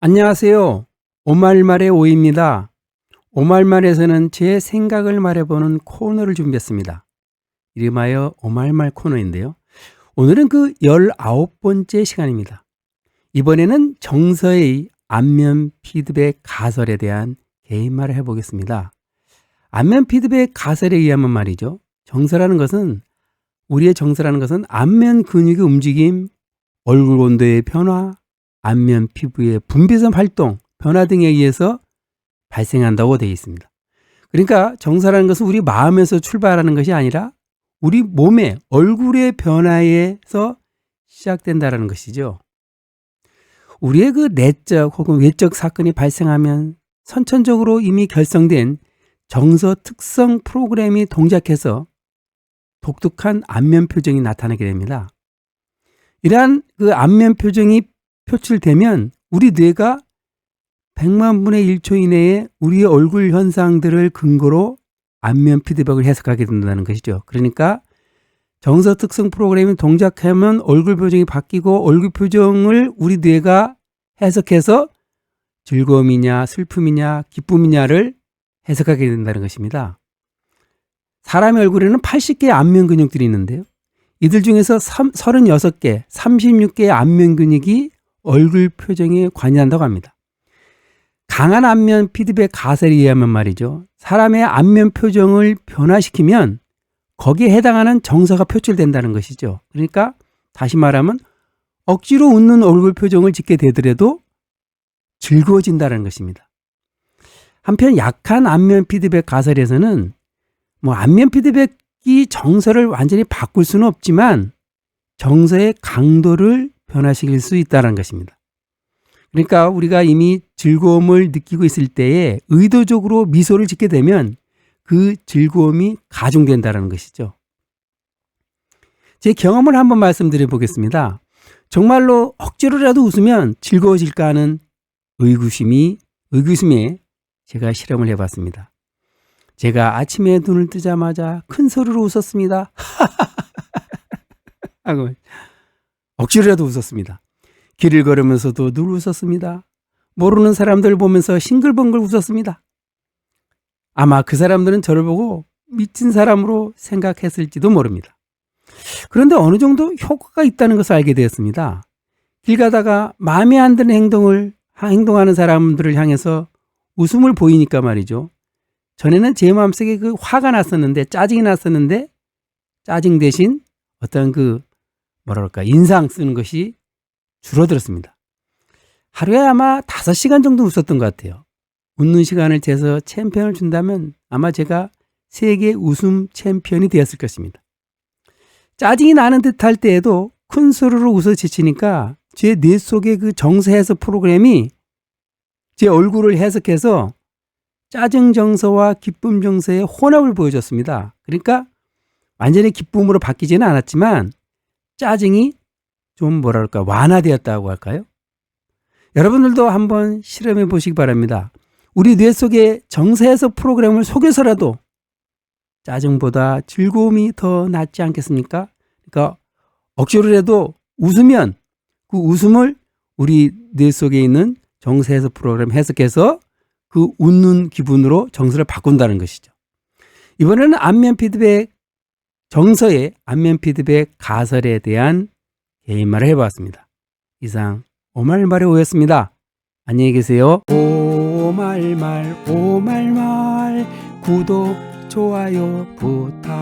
안녕하세요. 오말말의 오입니다. 오말말에서는 제 생각을 말해보는 코너를 준비했습니다. 이름하여 오말말 코너인데요. 오늘은 그 19번째 시간입니다. 이번에는 정서의 안면 피드백 가설에 대한 개인말을 해보겠습니다. 안면 피드백 가설에 의하면 말이죠. 정서라는 것은 우리의 정서라는 것은 안면 근육의 움직임, 얼굴 온도의 변화, 안면 피부의 분비선 활동, 변화 등에 의해서 발생한다고 되어 있습니다. 그러니까 정서라는 것은 우리 마음에서 출발하는 것이 아니라 우리 몸의 얼굴의 변화에서 시작된다라는 것이죠. 우리의 그 내적 혹은 외적 사건이 발생하면 선천적으로 이미 결성된 정서 특성 프로그램이 동작해서 독특한 안면 표정이 나타나게 됩니다. 이러한 그 안면 표정이 표출되면 우리 뇌가 100만 분의 1초 이내에 우리의 얼굴 현상들을 근거로 안면 피드백을 해석하게 된다는 것이죠. 그러니까 정서 특성 프로그램이 동작하면 얼굴 표정이 바뀌고 얼굴 표정을 우리 뇌가 해석해서 즐거움이냐 슬픔이냐 기쁨이냐를 해석하게 된다는 것입니다. 사람의 얼굴에는 80개의 안면 근육들이 있는데요. 이들 중에서 36개, 36개의 안면 근육이 얼굴 표정에 관여한다고 합니다. 강한 안면 피드백 가설에 의하면 말이죠. 사람의 안면 표정을 변화시키면 거기에 해당하는 정서가 표출된다는 것이죠. 그러니까 다시 말하면 억지로 웃는 얼굴 표정을 짓게 되더라도 즐거워진다는 것입니다. 한편 약한 안면 피드백 가설에서는 뭐 안면 피드백이 정서를 완전히 바꿀 수는 없지만 정서의 강도를 변화시킬 수 있다는 것입니다. 그러니까 우리가 이미 즐거움을 느끼고 있을 때에 의도적으로 미소를 짓게 되면 그 즐거움이 가중된다는 것이죠. 제 경험을 한번 말씀드려 보겠습니다. 정말로 억지로라도 웃으면 즐거워질까 하는 의구심이, 의구심에 제가 실험을 해봤습니다. 제가 아침에 눈을 뜨자마자 큰 소리로 웃었습니다. 하고 억지로라도 웃었습니다. 길을 걸으면서도 늘 웃었습니다. 모르는 사람들 보면서 싱글벙글 웃었습니다. 아마 그 사람들은 저를 보고 미친 사람으로 생각했을지도 모릅니다. 그런데 어느 정도 효과가 있다는 것을 알게 되었습니다. 길 가다가 마음에 안 드는 행동을 행동하는 사람들을 향해서 웃음을 보이니까 말이죠. 전에는 제 마음속에 그 화가 났었는데 짜증이 났었는데 짜증 대신 어떤 그 뭐랄까 인상 쓰는 것이 줄어들었습니다. 하루에 아마 5시간 정도 웃었던 것 같아요. 웃는 시간을 재서 챔피언을 준다면 아마 제가 세계 웃음 챔피언이 되었을 것입니다. 짜증이 나는 듯 할 때에도 큰 소리로 웃어 지치니까 제 뇌 속의 그 정서 해석 프로그램이 제 얼굴을 해석해서 짜증 정서와 기쁨 정서의 혼합을 보여줬습니다. 그러니까 완전히 기쁨으로 바뀌지는 않았지만 짜증이 좀 뭐랄까 완화되었다고 할까요? 여러분들도 한번 실험해 보시기 바랍니다. 우리 뇌 속에 정서 해석 프로그램을 속여서라도 짜증보다 즐거움이 더 낫지 않겠습니까? 그러니까 억지로라도 웃으면 그 웃음을 우리 뇌 속에 있는 정서 해석 프로그램 해석해서 그 웃는 기분으로 정서를 바꾼다는 것이죠. 이번에는 안면 피드백 정서의 안면 피드백 가설에 대한 개인말을 해보았습니다. 이상 오말말의 오였습니다. 안녕히 계세요. 오말말 오말말 구독 좋아요 부탁해요.